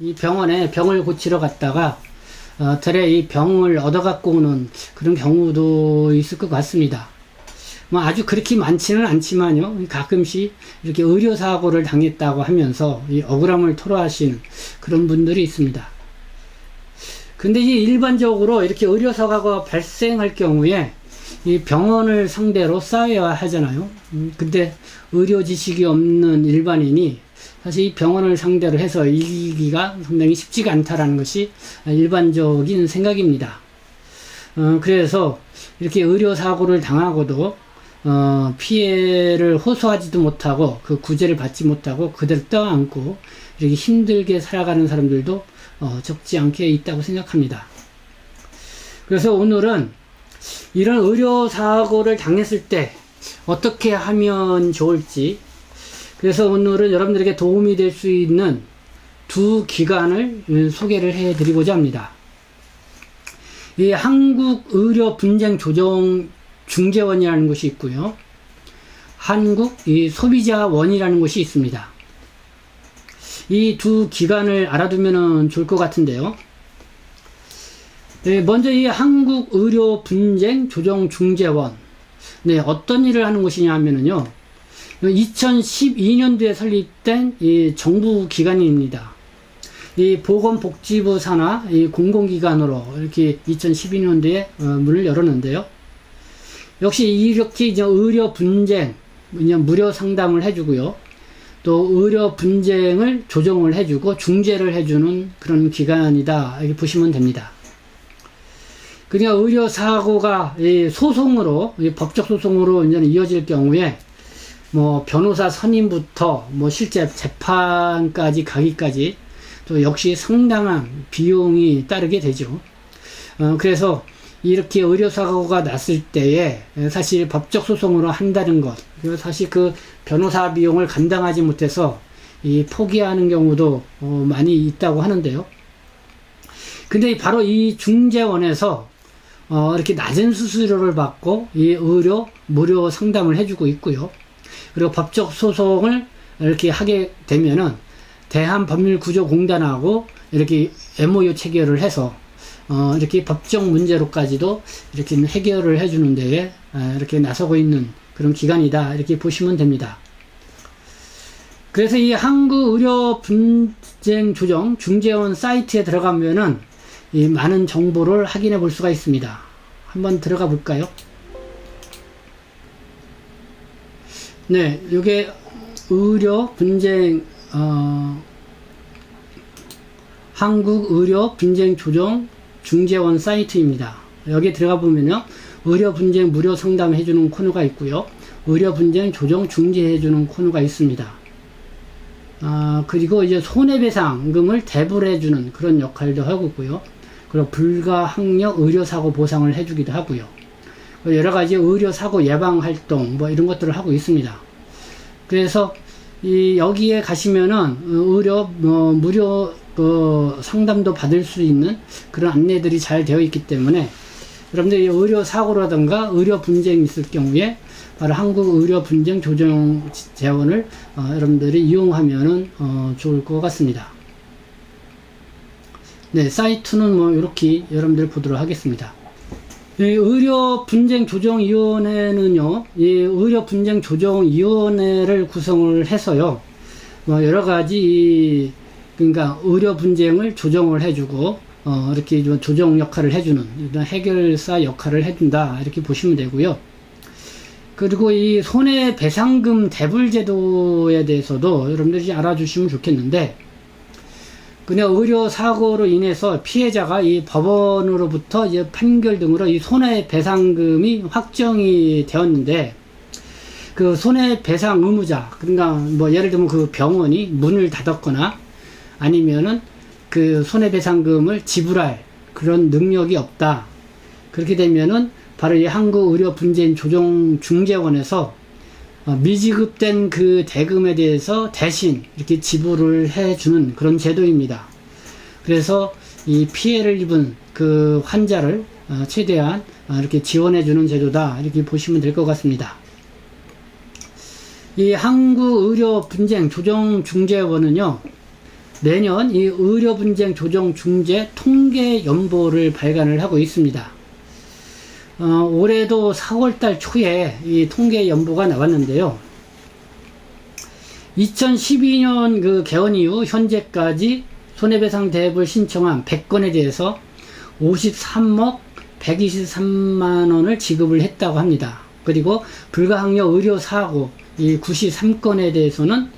이 병원에 병을 고치러 갔다가 어, 들에 이 병을 얻어 갖고 오는 그런 경우도 있을 것 같습니다. 뭐 아주 그렇게 많지는 않지만요. 가끔씩 이렇게 의료 사고를 당했다고 하면서 이 억울함을 토로하시는 그런 분들이 있습니다. 근데 이 일반적으로 이렇게 의료 사고가 발생할 경우에 이 병원을 상대로 싸워야 하잖아요. 음, 근데 의료 지식이 없는 일반인이 사실 이 병원을 상대로 해서 이기기가 상당히 쉽지가 않다라는 것이 일반적인 생각입니다. 어, 그래서 이렇게 의료 사고를 당하고도 어, 피해를 호소하지도 못하고 그 구제를 받지 못하고 그대로 떠안고 이렇게 힘들게 살아가는 사람들도 어, 적지 않게 있다고 생각합니다. 그래서 오늘은 이런 의료 사고를 당했을 때 어떻게 하면 좋을지 그래서 오늘은 여러분들에게 도움이 될 수 있는 두 기관을 음, 소개를 해 드리고자 합니다. 이 한국의료분쟁조정중재원이라는 곳이 있고요. 한국 이 소비자원이라는 곳이 있습니다. 이 두 기관을 알아두면 좋을 것 같은데요. 네, 먼저 이 한국의료분쟁조정중재원. 네, 어떤 일을 하는 곳이냐 하면은요. 2012년도에 설립된 이 정부 기관입니다. 이 보건복지부 산하 이 공공기관으로 이렇게 2012년도에 어, 문을 열었는데요. 역시 이렇게 이제 의료 분쟁, 무료 상담을 해주고요. 또 의료 분쟁을 조정을 해주고 중재를 해주는 그런 기관이다 이렇게 보시면 됩니다. 그러니까 의료 사고가 이 소송으로 이 법적 소송으로 이제 이어질 경우에 뭐 변호사 선임부터 뭐 실제 재판까지 가기까지 또 역시 상당한 비용이 따르게 되죠. 어, 그래서 이렇게 의료 사고가 났을 때에 사실 법적 소송으로 한다는 것, 사실 그 변호사 비용을 감당하지 못해서 이 포기하는 경우도 어, 많이 있다고 하는데요. 근데 바로 이 중재원에서 어, 이렇게 낮은 수수료를 받고 이 의료 무료 상담을 해주고 있고요. 그리고 법적 소송을 이렇게 하게 되면은 대한법률구조공단하고 이렇게 MOU 체결을 해서 어, 이렇게 법적 문제로까지도 이렇게 해결을 해주는 데에 아, 이렇게 나서고 있는 그런 기관이다 이렇게 보시면 됩니다. 그래서 이 한국 의료 분쟁 조정 중재원 사이트에 들어가면은 이 많은 정보를 확인해 볼 수가 있습니다. 한번 들어가 볼까요? 네, 이게 의료 분쟁 어, 한국 의료 분쟁 조정 중재원 사이트입니다. 여기 들어가 보면요, 의료 분쟁 무료 상담 해주는 코너가 있고요, 의료 분쟁 조정 중재해주는 코너가 있습니다. 아, 그리고 이제 손해배상금을 대불해주는 그런 역할도 하고 있고요. 그리고 불가항력 의료사고 보상을 해주기도 하고요. 여러 가지 의료 사고 예방 활동 뭐 이런 것들을 하고 있습니다. 그래서 이 여기에 가시면은 의료 어, 무료 그 상담도 받을 수 있는 그런 안내들이 잘 되어 있기 때문에 여러분들이 의료 사고라든가 의료 분쟁이 있을 경우에 바로 한국 의료 분쟁 조정 재원을 어, 여러분들이 이용하면은 어, 좋을 것 같습니다. 네, 사이트는 뭐 이렇게 여러분들 보도록 하겠습니다. 이 의료 분쟁 조정 위원회는요, 이 의료 분쟁 조정 위원회를 구성을 해서요, 뭐 여러 가지 이, 그러니까 의료 분쟁을 조정을 해주고 어, 이렇게 좀 조정 역할을 해주는 이런 해결사 역할을 해준다 이렇게 보시면 되고요. 그리고 이 손해배상금 대불 제도에 대해서도 여러분들이 알아주시면 좋겠는데 그냥 의료 사고로 인해서 피해자가 이 법원으로부터 이제 판결 등으로 이 손해 배상금이 확정이 되었는데 그 손해 배상 의무자 그러니까 뭐 예를 들면 그 병원이 문을 닫았거나 아니면은 그 손해 배상금을 지불할 그런 능력이 없다. 그렇게 되면은 바로 이 한국 의료 분쟁 조정 중재원에서 어, 미지급된 그 대금에 대해서 대신 이렇게 지불을 해주는 그런 제도입니다. 그래서 이 피해를 입은 그 환자를 어, 최대한 어, 이렇게 지원해주는 제도다 이렇게 보시면 될 것 같습니다. 이 한국의료분쟁조정중재원은요, 매년 이 의료 분쟁 조정 중재 통계 연보를 발간을 하고 있습니다. 어, 올해도 4월달 초에 이 통계 연보가 나왔는데요. 2012년 그 개원 이후 현재까지 손해배상 대업을 신청한 100건에 대해서 53억 123만 원을 지급을 했다고 합니다. 그리고 불가항력 의료 사고 이 93건에 대해서는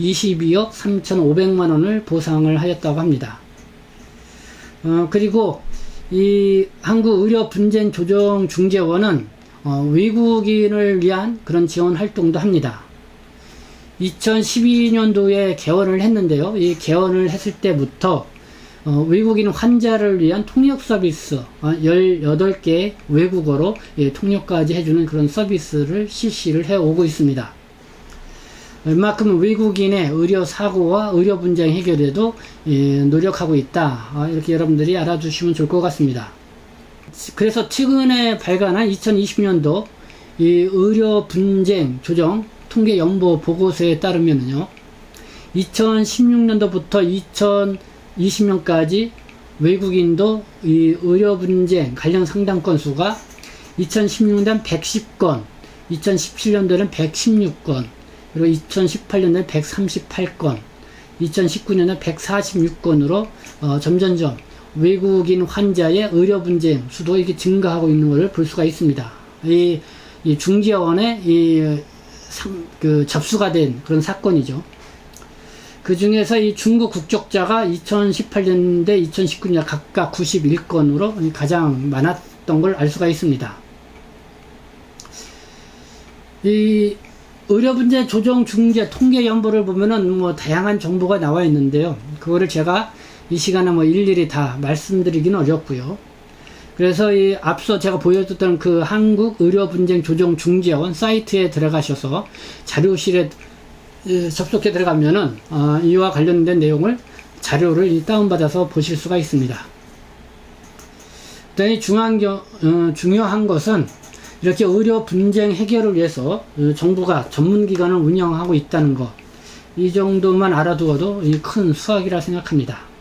22억 3,500만 원을 보상을 하였다고 합니다. 어, 그리고 이 한국 의료 분쟁 조정 중재원은 어, 외국인을 위한 그런 지원 활동도 합니다. 2012년도에 개원을 했는데요. 이 개원을 했을 때부터 어, 외국인 환자를 위한 통역 서비스 어, 18개 외국어로 예, 통역까지 해주는 그런 서비스를 실시를 해오고 있습니다. 얼마큼 외국인의 의료 사고와 의료 분쟁 해결에도 예, 노력하고 있다. 아, 이렇게 여러분들이 알아주시면 좋을 것 같습니다. 그래서 최근에 발간한 2020년도 이 의료 분쟁 조정 통계 연보 보고서에 따르면요. 2016년도부터 2020년까지 외국인도 이 의료 분쟁 관련 상담 건수가 2016년 110건, 2017년도는 116건, 그리고 2018년도에 138건, 2019년에 146건으로 어, 점점점 외국인 환자의 의료 분쟁 수도 이게 증가하고 있는 것을 볼 수가 있습니다. 이, 이 중재원에 이 상, 그 접수가 된 그런 사건이죠. 그 중에서 이 중국 국적자가 2018년대 2019년 각각 91건으로 가장 많았던 걸 알 수가 있습니다. 이 의료분쟁 조정 중재 통계 연보를 보면은 뭐 다양한 정보가 나와 있는데요. 그거를 제가 이 시간에 뭐 일일이 다 말씀드리기는 어렵고요. 그래서 이 앞서 제가 보여줬던 그 한국 의료 분쟁 조정 중재원 사이트에 들어가셔서 자료실에 예, 접속해 들어가면은 어, 이와 관련된 내용을 자료를 이 다운받아서 보실 수가 있습니다. 그다음에 중요한, 겨- 어, 중요한 것은 이렇게 의료 분쟁 해결을 위해서 어, 정부가 전문기관을 운영하고 있다는 것. 이 정도만 알아두어도 이큰 수학이라 생각합니다.